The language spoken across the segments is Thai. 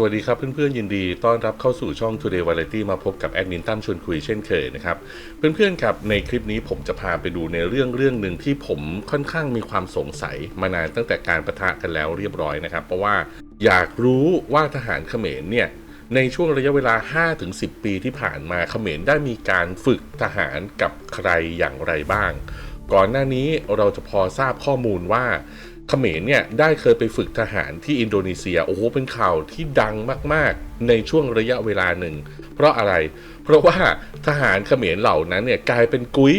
สวัสดีครับเพื่อนๆยินดีต้อนรับเข้าสู่ช่อง Today Variety มาพบกับแอดมินตั้มชวนคุยเช่นเคยนะครับเพื่อนๆครับในคลิปนี้ผมจะพาไปดูในเรื่องเรื่องหนึ่งที่ผมค่อนข้างมีความสงสัยมานานตั้งแต่การประทะกันแล้วเรียบร้อยนะครับ เพราะว่าอยากรู้ว่าทหารเขมรเนี่ยในช่วงระยะเวลา 5-10 ปีที่ผ่านมาเขมรได้มีการฝึกทหารกับใครอย่างไรบ้าง ก่อนหน้านี้เราจะพอทราบข้อมูลว่า เขมรเนี่ยได้เคยไปฝึกทหารที่อินโดนีเซีย โอ้โห เป็นข่าวที่ดังมากๆ ในช่วงระยะเวลาหนึ่ง เพราะอะไร เพราะว่าทหารเขมรเหล่านั้นเนี่ยกลายเป็นกุ้ย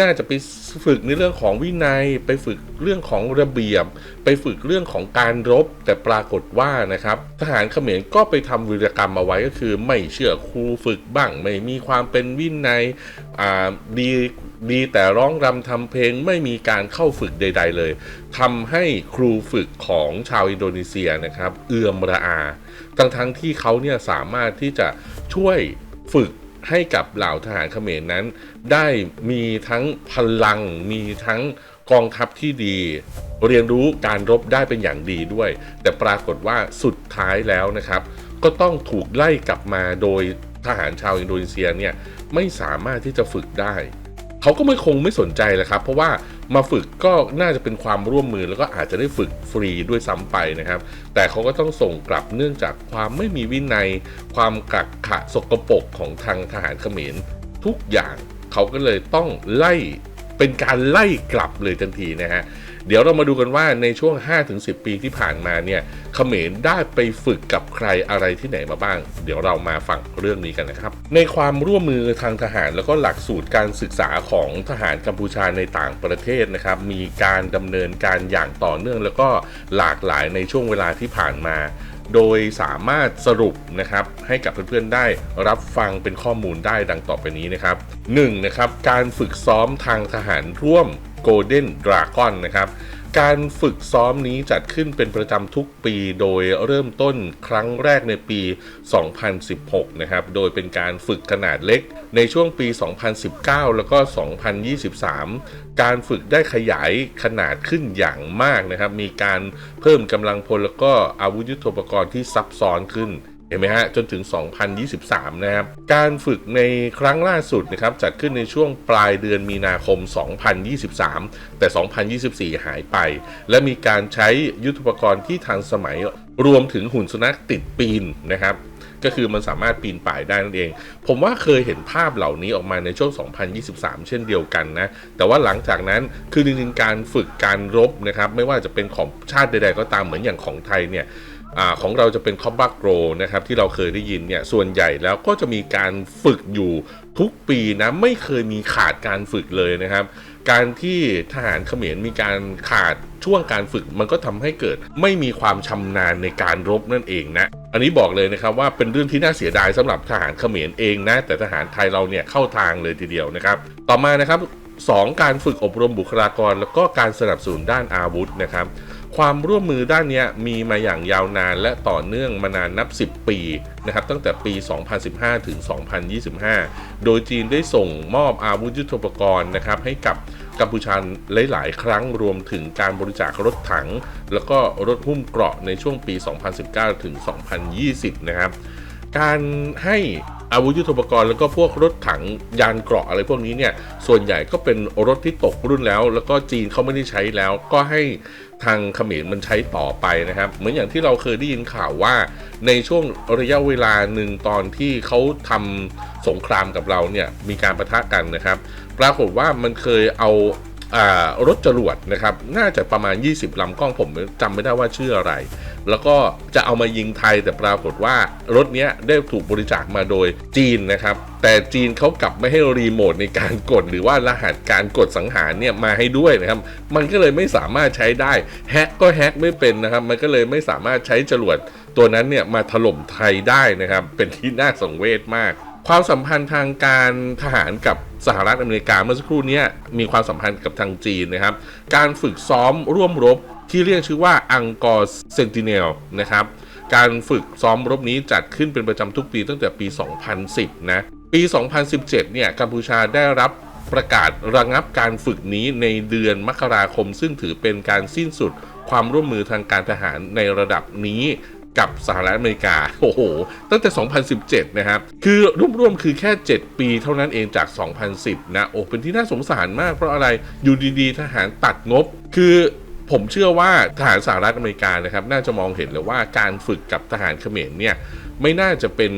น่าจะไปฝึกในเรื่องของวินัย ไปฝึกเรื่องของระเบียบ ไปฝึกเรื่องของการรบ แต่ปรากฏว่านะครับ ทหารเขมรก็ไปทำวีรกรรมเอาไว้ก็คือ ไม่เชื่อครูฝึกบ้าง ไม่มีความเป็นวินัยอ่าดี ดีแต่ร้องรำทำเพลงไม่มีการเข้าฝึกใด ๆ เลยทำให้ครูฝึกของชาวอินโดนีเซียนะครับ เอื่อมระอา ทั้งทั้งที่เขาเนี่ยสามารถที่จะช่วยฝึกให้กับเหล่าทหารเขมรนั้น ได้มีทั้งพลัง มีทั้งกองทัพที่ดี เรียนรู้การรบได้เป็นอย่างดีด้วย แต่ปรากฏว่าสุดท้ายแล้วนะครับ ก็ต้องถูกไล่กลับมาโดยทหารชาวอินโดนีเซียเนี่ยไม่สามารถที่จะฝึกได้ เขาก็ไม่คงไม่สนใจแหละครับ เพราะว่ามาฝึกก็น่าจะเป็นความร่วมมือแล้วก็อาจจะได้ฝึกฟรีด้วยซ้ำไปนะครับ แต่เขาก็ต้องส่งกลับเนื่องจากความไม่มีวินัย ความกักขะสกปรกของทางทหารเขมร ทุกอย่างเขาก็เลยต้องไล่เป็นการไล่กลับเลยทันทีนะฮะ เดี๋ยวเรามาดูกันว่าในช่วง 5-10 ปีที่ผ่านมาเนี่ยเขมรได้ไปฝึกกับใครอะไรที่ไหนมาบ้าง เดี๋ยวเรามาฟังเรื่องนี้กันนะครับ ในความร่วมมือทางทหารแล้วก็หลักสูตรการศึกษาของทหารกัมพูชาในต่างประเทศนะครับ มีการดำเนินการอย่างต่อเนื่อง แล้วก็หลากหลายในช่วงเวลาที่ผ่านมาโดยสามารถสรุปนะครับให้กับเพื่อนๆได้รับฟังเป็นข้อมูลได้ดังต่อไปนี้นะครับ 1. นะครับการฝึกซ้อมทางทหารร่วม Golden Dragon นะครับ การฝึกซ้อมนี้จัดขึ้นเป็นประจำทุกปีโดยเริ่มต้นครั้งแรกในปี 2016 นะครับ โดยเป็นการฝึกขนาดเล็กในช่วงปี 2019 แล้วก็ 2023 การฝึกได้ขยายขนาดขึ้นอย่างมากนะครับ มีการเพิ่มกำลังพลแล้วก็อาวุธยุทโธปกรณ์ที่ซับซ้อนขึ้น ห็นไหมฮะจนถึง 2023 นะครับ การฝึกในครั้งล่าสุดนะครับจัดขึ้นในช่วงปลายเดือนมีนาคม 2023 แต่ 2024 หายไป และมีการใช้ยุทธปกรณ์ที่ทันสมัยรวมถึงหุ่นสุนัขติดปีนนะครับก็คือมันสามารถปีนป่ายได้นั่นเอง ผมว่าเคยเห็นภาพเหล่านี้ออกมาในช่วง 2023 เช่นเดียวกันนะ แต่ว่าหลังจากนั้นคือจริงๆการฝึกการรบนะครับ ไม่ว่าจะเป็นของชาติใดๆก็ตามเหมือนอย่างของไทยเนี่ย อของเราจะเป็นคอมบักโกรนะครับที่เราเคยได้ยินเนี่ยส่วนใหญ่แล้วก็จะมีการฝึกอยู่ทุกปีนะไม่เคยมีขาดการฝึกเลยนะครับ การที่ทหารเขมรมีการขาดช่วงการฝึกมันก็ทำให้เกิด ไม่มีความชำนาญในการรบนั่นเองนะอันนี้บอกเลยนะครับว่าเป็นเรื่องที่น่าเสียดายสำหรับทหารเขมรเองนะแต่ทหารไทยเราเนี่ยเข้าทางเลยทีเดียวนะครับ ต่อมานะครับ 2. การฝึกอบรมบุคลากร แล้วก็การสนับสนุนด้านอาวุธนะครับ ความร่วมมือด้านนี้มีมาอย่างยาวนานและต่อเนื่องมานานนับ 10 ปีนะครับตั้งแต่ปี 2015 ถึง 2025 โดยจีนได้ส่งมอบอาวุธยุทโธปกรณ์นะครับให้กับกัมพูชาหลาย ๆ ครั้งรวมถึงการบริจาครถถัง แล้วก็รถหุ้มเกราะในช่วงปี 2019 ถึง 2020 นะครับ การให้อาวุธยุทโธปกรณ์แล้วก็พวกรถถังยานเกราะอะไรพวกนี้เนี่ยส่วนใหญ่ก็เป็นรถที่ตกรุ่นแล้ว แล้วก็จีนเขาไม่ได้ใช้แล้วก็ให้ ทางเขมรมันใช้ต่อไปนะครับ เหมือนอย่างที่เราเคยได้ยินข่าวว่าในช่วงระยะเวลาหนึ่งตอนที่เขาทำสงครามกับเราเนี่ยมีการประทะกันนะครับ ปรากฏว่ามันเคยเอาอ่ารถจรวดนะครับ น่าจะประมาณ 20ลำกล้องผมจำไม่ได้ว่าชื่ออะไร แล้วก็จะเอามายิงไทยแต่ปรากฏว่ารถนี้ได้ถูกบริจาคมาโดยจีนนะครับ แต่จีนเขากลับไม่ให้รีโมทในการกด หรือว่ารหัสการกดสังหารเนี่ยมาให้ด้วยนะครับ มันก็เลยไม่สามารถใช้ได้แฮกก็แฮกไม่เป็นนะครับ มันก็เลยไม่สามารถใช้จรวดตัวนั้นเนี่ยมาถล่มไทยได้นะครับ เป็นที่น่าสังเวชมากความสัมพันธ์ทางการทหารกับสหรัฐอเมริกาเมื่อสักครู่นี้มีความสัมพันธ์กับทางจีนนะครับ การฝึกซ้อมร่วมรบที่เรียกชื่อว่าอังกอร์เซนติเนลนะครับการฝึกซ้อมรบนี้จัดขึ้นเป็นประจำทุกปีตั้งแต่ปี 2010 นะ ปี 2017 เนี่ย กัมพูชาได้รับประกาศระงับการฝึกนี้ในเดือนมกราคม ซึ่งถือเป็นการสิ้นสุดความร่วมมือทางการทหารในระดับนี้กับสหรัฐอเมริกา โอ้โห ตั้งแต่ 2017 นะครับ คือรวมๆ คือแค่ 7 ปีเท่านั้นเองจาก 2010 นะ โอ้ เป็นที่น่าสงสารมากเพราะอะไร อยู่ดีๆ ทหารตัดงบ คือ ผมเชื่อว่าทหารสหรัฐอเมริกานะครับน่าจะมองเห็นเลยว่าการฝึกกับทหารเขมรเนี่ยไม่น่าจะเป็น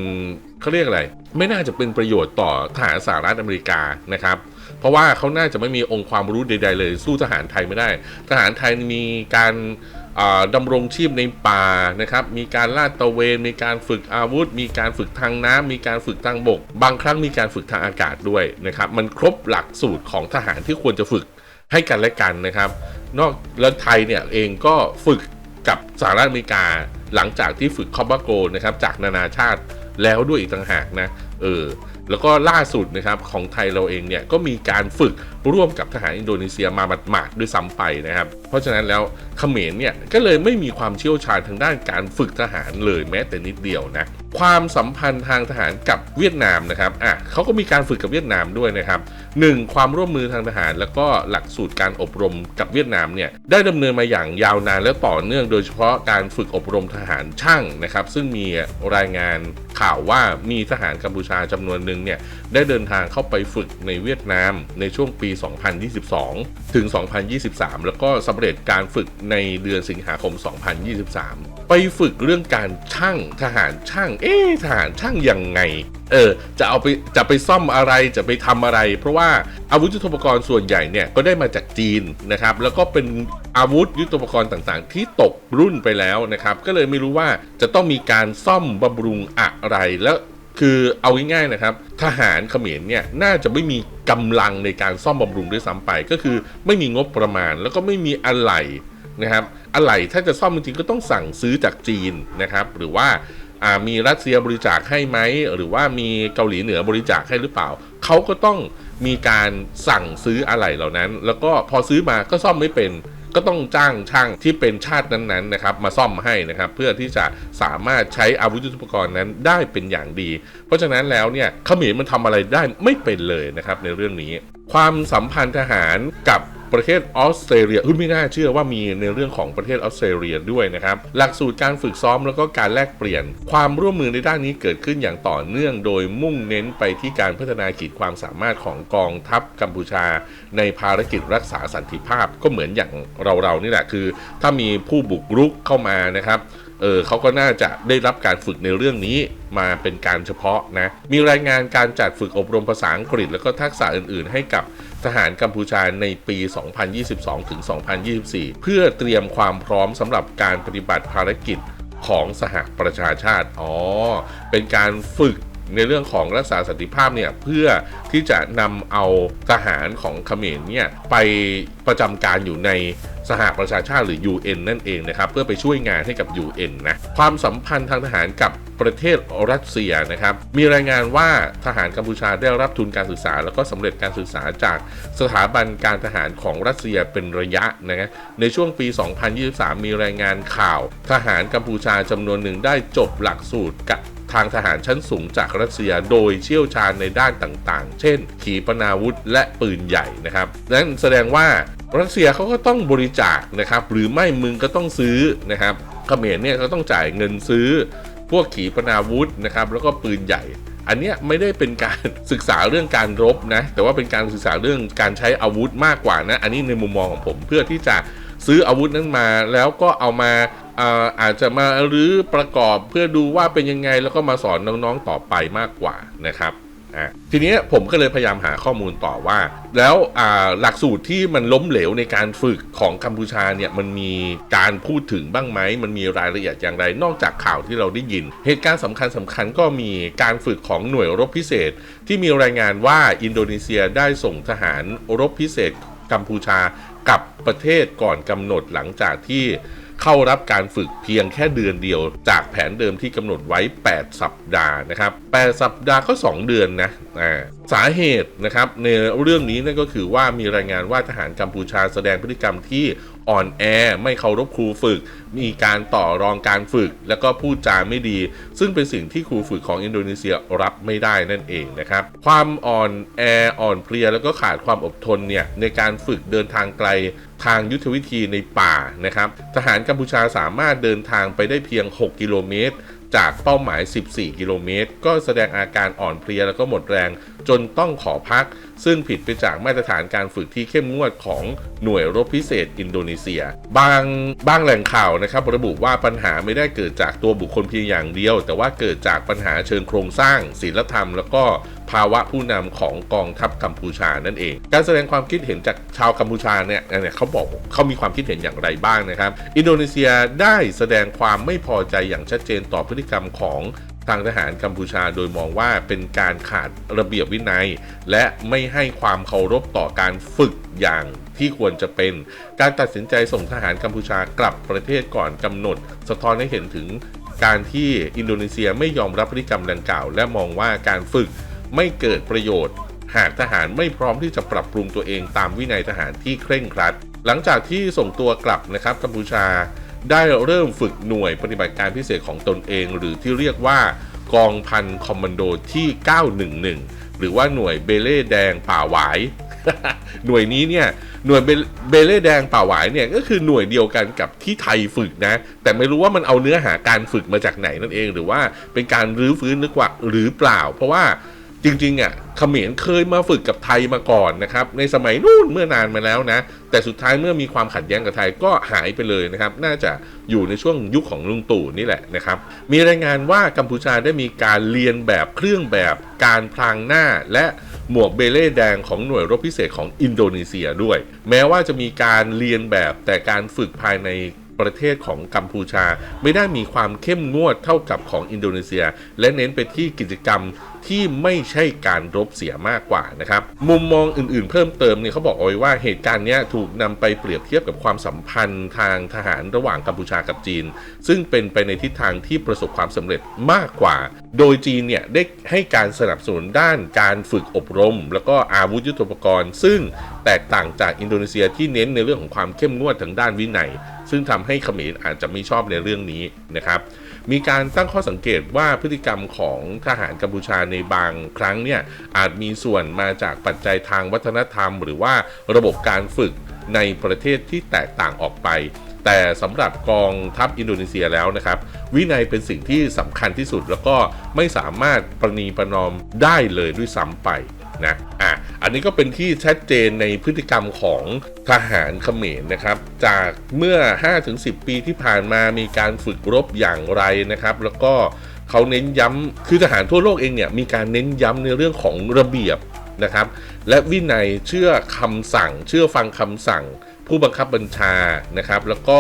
เขาเรียกอะไร ไม่น่าจะเป็นประโยชน์ต่อทหารสหรัฐอเมริกานะครับเพราะว่าเขาน่าจะไม่มีองค์ความรู้ใดๆเลย สู้ทหารไทยไม่ได้ ทหารไทยมีการดำรงชีพในป่านะครับ มีการลาดตระเวน มีการฝึกอาวุธ มีการฝึกทางน้ำ มีการฝึกทางบก บางครั้งมีการฝึกทางอากาศด้วยนะครับ มันครบหลักสูตรของทหารที่ควรจะฝึกให้กันและกันนะครับ นอกแล้วไทยเนี่ยเองก็ฝึกกับสหรัฐอเมริกา หลังจากที่ฝึกคอบบาโกนะครับจากนานาชาติแล้วด้วยอีกต่างหากนะเออแล้วก็ล่าสุดนะครับของไทยเราเองเนี่ยก็มีการฝึกร่วมกับทหารอินโดนีเซียมาหมาดๆด้วยซ้ำไปนะครับ เพราะฉะนั้นแล้วเขมรเนี่ยก็เลยไม่มีความเชี่ยวชาญทางด้านการฝึกทหารเลยแม้แต่นิดเดียวนะ ความสัมพันธ์ทางทหารกับเวียดนามนะครับอะเขาก็มีการฝึกกับเวียดนามด้วยนะครับหนึ่งความร่วมมือทางทหาร แล้วก็หลักสูตรการอบรมกับเวียดนามเนี่ยได้ดำเนินมาอย่างยาวนานและต่อเนื่องโดยเฉพาะการฝึกอบรมทหารช่างนะครับ ซึ่งมีรายงานข่าวว่ามีทหารกัมพูชาจำนวนหนึ่งเนี่ยได้เดินทางเข้าไปฝึกในเวียดนามในช่วงปี 2022 ถึง 2023 แล้วก็สำเร็จการฝึกในเดือนสิงหาคม 2023 ไปฝึกเรื่องการช่างทหารช่างเอ๊ะทหารช่างยังไง เออ จะเอาไปจะไปซ่อมอะไรจะไปทำอะไร เพราะว่าอาวุธยุทโธปกรณ์ส่วนใหญ่เนี่ยก็ได้มาจากจีนนะครับ แล้วก็เป็นอาวุธยุทโธปกรณ์ต่างๆ ที่ตกรุ่นไปแล้วนะครับ ก็เลยไม่รู้ว่าจะต้องมีการซ่อมบำรุงอะไรแล้วคือเอาง่ายๆนะครับ ทหารเขมรเนี่ยน่าจะไม่มีกำลังในการซ่อมบำรุงด้วยซ้ำไป ก็คือไม่มีงบประมาณ แล้วก็ไม่มีอะไหล่นะครับอะไหล่ถ้าจะซ่อมจริงๆก็ต้องสั่งซื้อจากจีนนะครับ หรือว่า มีรัสเซียบริจาคให้ไหมหรือว่ามีเกาหลีเหนือบริจาคให้หรือเปล่า เขาก็ต้องมีการสั่งซื้ออะไหล่เหล่านั้น แล้วก็พอซื้อมาก็ซ่อมไม่เป็นก็ต้องจ้างช่างที่เป็นชาตินั้นๆนะครับมาซ่อมให้นะครับเพื่อที่จะสามารถใช้อาวุธยุทโธปกรณ์นั้นได้เป็นอย่างดี เพราะฉะนั้นแล้วเนี่ยเขมรมันทำอะไรได้ไม่เป็นเลยนะครับในเรื่องนี้ ความสัมพันธ์ทหารกับ ประเทศออสเตรเลียเฮ้ยไม่น่าเชื่อว่ามีในเรื่องของประเทศออสเตรเลียด้วยนะครับหลักสูตรการฝึกซ้อมแล้วก็การแลกเปลี่ยน ความร่วมมือในด้านนี้เกิดขึ้นอย่างต่อเนื่องโดยมุ่งเน้นไปที่การพัฒนาขีดความสามารถของกองทัพกัมพูชา ในภารกิจรักษาสันติภาพก็เหมือนอย่างเราๆนี่แหละคือ ถ้ามีผู้บุกรุกเข้ามานะครับเออเขาก็น่าจะได้รับการฝึกในเรื่องนี้มาเป็นการเฉพาะนะ มีรายงานการจัดฝึกอบรมภาษาอังกฤษ แล้วก็ทักษะอื่น ๆ ให้กับ ทหารกัมพูชาในปี 2022 ถึง 2024 เพื่อเตรียมความพร้อมสำหรับการปฏิบัติภารกิจของสหประชาชาติ อ๋อ เป็นการฝึกในเรื่องของรักษาสันติภาพเนี่ยเพื่อที่จะนำเอาทหารของเขมรเนี่ยไปประจำการอยู่ในสหประชาชาติหรือ UN นั่นเองนะครับ เพื่อไปช่วยงานให้กับ UN นะ ความสัมพันธ์ทางทหารกับ ประเทศรัสเซียนะครับ มีรายงานว่าทหารกัมพูชาได้รับทุนการศึกษา แล้วก็สำเร็จการศึกษาจากสถาบันการทหารของรัสเซียเป็นระยะนะในช่วงปี 2023 มีรายงานข่าว ทหารกัมพูชาจำนวนหนึ่งได้จบหลักสูตรกับทางทหารชั้นสูงจากรัสเซียโดยเชี่ยวชาญในด้านต่างๆ เช่น ขีปนาวุธและปืนใหญ่นะครับ นั้นแสดงว่ารัสเซียเขาก็ต้องบริจาคนะครับ หรือไม่มึงก็ต้องซื้อนะครับเขมรเนี่ยเขาต้องจ่ายเงินซื้อ วกขีปนาวุธนะครับแล้วก็ปืนใหญ่ อันเนี้ยไม่ได้เป็นการศึกษาเรื่องการรบนะแต่ว่าเป็นการศึกษาเรื่องการใช้อาวุธมากกว่านะอันนี้ในมุมมองของผมเพื่อที่จะซื้ออาวุธนั้นมาแล้วก็เอามาอาอาจจะมารื้อประกอบเพื่อดูว่าเป็นยังไงแล้วก็มาสอนน้องๆต่อไปมากกว่านะครับ อะทีนี้ผมก็เลยพยายามหาข้อมูลต่อว่า แล้วหลักสูตรที่มันล้มเหลวในการฝึกของกัมพูชาเนี่ยมันมีการพูดถึงบ้างไหมมันมีรายละเอียดอย่างไร นอกจากข่าวที่เราได้ยิน เหตุการณ์สำคัญสคัญๆก็มีการฝึกของหน่วยรบพิเศษ ที่มีรายงานว่าอินโดนีเซียได้ส่งทหารรบพิเศษกัมพูชากับประเทศก่อนกำหนดหลังจากที่ เข้ารับการฝึกเพียงแค่เดือนเดียว จากแผนเดิมที่กำหนดไว้ 8 สัปดาห์นะครับ 8 สัปดาห์ก็ 2 เดือนนะสาเหตุนะครับในเรื่องนี้นั่นก็คือว่ามีรายงานว่าทหารกัมพูชาแสดงพฤติกรรมที่อ่อนแอ ไม่เคารพครูฝึก มีการต่อรองการฝึก แล้วก็พูดจาไม่ดี ซึ่งเป็นสิ่งที่ครูฝึกของอินโดนีเซียรับไม่ได้นั่นเองนะครับ ความอ่อนแออ่อนเพลียแล้วก็ขาดความอดทนเนี่ยในการฝึกเดินทางไกล ทางยุทธวิธีในป่านะครับ ทหารกัมพูชาสามารถเดินทางไปได้เพียง 6 กิโลเมตร จากเป้าหมาย 14 กิโลเมตร ก็แสดงอาการอ่อนเพลียแล้วก็หมดแรง จนต้องขอพัก ซึ่งผิดไปจากมาตรฐานการฝึกที่เข้มงวดของหน่วยรบพิเศษอินโดนีเซีย บางบางแหล่งข่าวนะครับ ระบุว่าปัญหาไม่ได้เกิดจากตัวบุคคลเพียงอย่างเดียว แต่ว่าเกิดจากปัญหาเชิงโครงสร้างศีลธรรม แล้วก็ภาวะผู้นำของกองทัพกัมพูชานั่นเอง การแสดงความคิดเห็นจากชาวกัมพูชาเนี่ยเนี่ยเขาบอกเขามีความคิดเห็นอย่างไรบ้างนะครับ อินโดนีเซียได้แสดงความไม่พอใจอย่างชัดเจนต่อพฤติกรรมของ ทางทหารกัมพูชาโดยมองว่าเป็นการขาดระเบียบวินัย และไม่ให้ความเคารพต่อการฝึกอย่างที่ควรจะเป็น การตัดสินใจส่งทหารกัมพูชากลับประเทศก่อนกำหนด สะท้อนให้เห็นถึงการที่อินโดนีเซียไม่ยอมรับพฤติกรรมดังกล่าว และมองว่าการฝึกไม่เกิดประโยชน์ หากทหารไม่พร้อมที่จะปรับปรุงตัวเองตามวินัยทหารที่เคร่งครัด หลังจากที่ส่งตัวกลับนะครับกัมพูชา ได้เริ่มฝึกหน่วยปฏิบัติการพิเศษของตนเอง หรือที่เรียกว่ากองพันคอมมานโดที่ 911 หรือว่าหน่วยเบเล่แดงป่าหวาย หน่วยนี้เนี่ยหน่วยเบเบเล่แดงป่าหวายเนี่ยก็คือหน่วยเดียวกันกับที่ไทยฝึกนะ แต่ไม่รู้ว่ามันเอาเนื้อหาการฝึกมาจากไหนนั่นเอง หรือว่าเป็นการรื้อฟื้นนึกว่าหรือเปล่า เพราะว่า จริงๆอะเขมรเคยมาฝึกกับไทยมาก่อนนะครับในสมัยนู่นเมื่อนานมาแล้วนะ แต่สุดท้ายเมื่อมีความขัดแย้งกับไทยก็หายไปเลยนะครับ น่าจะอยู่ในช่วงยุคของลุงตู่นี่แหละนะครับ มีรายงานว่ากัมพูชาได้มีการเรียนแบบเครื่องแบบการพรางหน้าและหมวกเบเล่แดงของหน่วยรบพิเศษของอินโดนีเซียด้วย แม้ว่าจะมีการเรียนแบบแต่การฝึกภายในประเทศของกัมพูชา ไม่ได้มีความเข้มงวดเท่ากับของอินโดนีเซีย และเน้นไปที่กิจกรรม ที่ไม่ใช่การรบเสียมากกว่านะครับ มุมมองอื่นๆ เพิ่มเติมเนี่ยเขาบอกเอาไว้ว่าเหตุการณ์นี้ถูกนำไปเปรียบเทียบกับความสัมพันธ์ทางทหารระหว่างกัมพูชากับจีน ซึ่งเป็นไปในทิศทางที่ประสบความสำเร็จมากกว่า โดยจีนเนี่ยได้ให้การสนับสนุนด้านการฝึกอบรม แล้วก็อาวุธยุทโธปกรณ์ ซึ่งแตกต่างจากอินโดนีเซียที่เน้นในเรื่องของความเข้มงวดทางด้านวินัย ซึ่งทำให้เขมรอาจจะไม่ชอบในเรื่องนี้นะครับ มีการตั้งข้อสังเกตว่าพฤติกรรมของทหารกัมพูชาในบางครั้งเนี่ยอาจมีส่วนมาจากปัจจัยทางวัฒนธรรม หรือว่าระบบการฝึกในประเทศที่แตกต่างออกไป แต่สำหรับกองทัพอินโดนีเซียแล้วนะครับ วินัยเป็นสิ่งที่สำคัญที่สุดแล้วก็ไม่สามารถประนีประนอมได้เลยด้วยซ้ำไป นะอะอันนี้ก็เป็นที่ชัดเจนในพฤติกรรมของทหารเขมรนะครับ จากเมื่อ 5-10 ปีที่ผ่านมามีการฝึกรบอย่างไรนะครับ แล้วก็เขาเน้นย้ำคือทหารทั่วโลกเองเนี่ยมีการเน้นย้ำในเรื่องของระเบียบนะครับและวินัยเชื่อคำสั่ง เชื่อฟังคำสั่ง ผู้บังคับบัญชานะครับ แล้วก็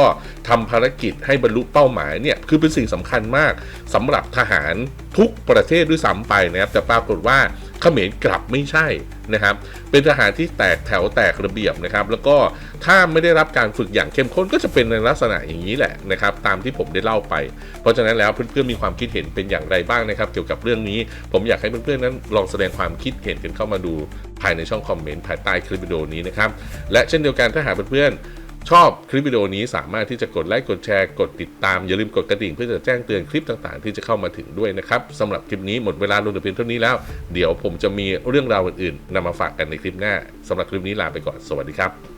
ทำภารกิจให้บรรลุเป้าหมายเนี่ยคือเป็นสิ่งสำคัญมากสำหรับทหารทุกประเทศด้วยซ้ำไปนะครับแต่ปรากฏว่า เขมรกลับไม่ใช่นะครับ เป็นทหารที่แตกแถวแตกระเบียบนะครับ แล้วก็ถ้าไม่ได้รับการฝึกอย่างเข้มข้นก็จะเป็นในลักษณะอย่างนี้แหละนะครับ ตามที่ผมได้เล่าไป เพราะฉะนั้นแล้วเพื่อนๆมีความคิดเห็นเป็นอย่างไรบ้างนะครับ เกี่ยวกับเรื่องนี้ ผมอยากให้เพื่อนๆนั้นลองแสดงความคิดเห็นกันเข้ามาดูภายในช่องคอมเมนต์ภายใต้คลิปวิดีโอนี้นะครับ และเช่นเดียวกันถ้าหากเพื่อนๆ ชอบคลิปวิดีโอนี้สามารถที่จะกดไลค์กดแชร์กดติดตาม อย่าลืมกดกระดิ่งเพื่อจะแจ้งเตือนคลิปต่างๆ ที่จะเข้ามาถึงด้วยนะครับสำหรับคลิปนี้หมดเวลาลงแต่เพียงเท่านี้แล้ว เดี๋ยวผมจะมีเรื่องราวอื่นๆนำมาฝากกันในคลิปหน้าสำหรับคลิปนี้ลาไปก่อนสวัสดีครับ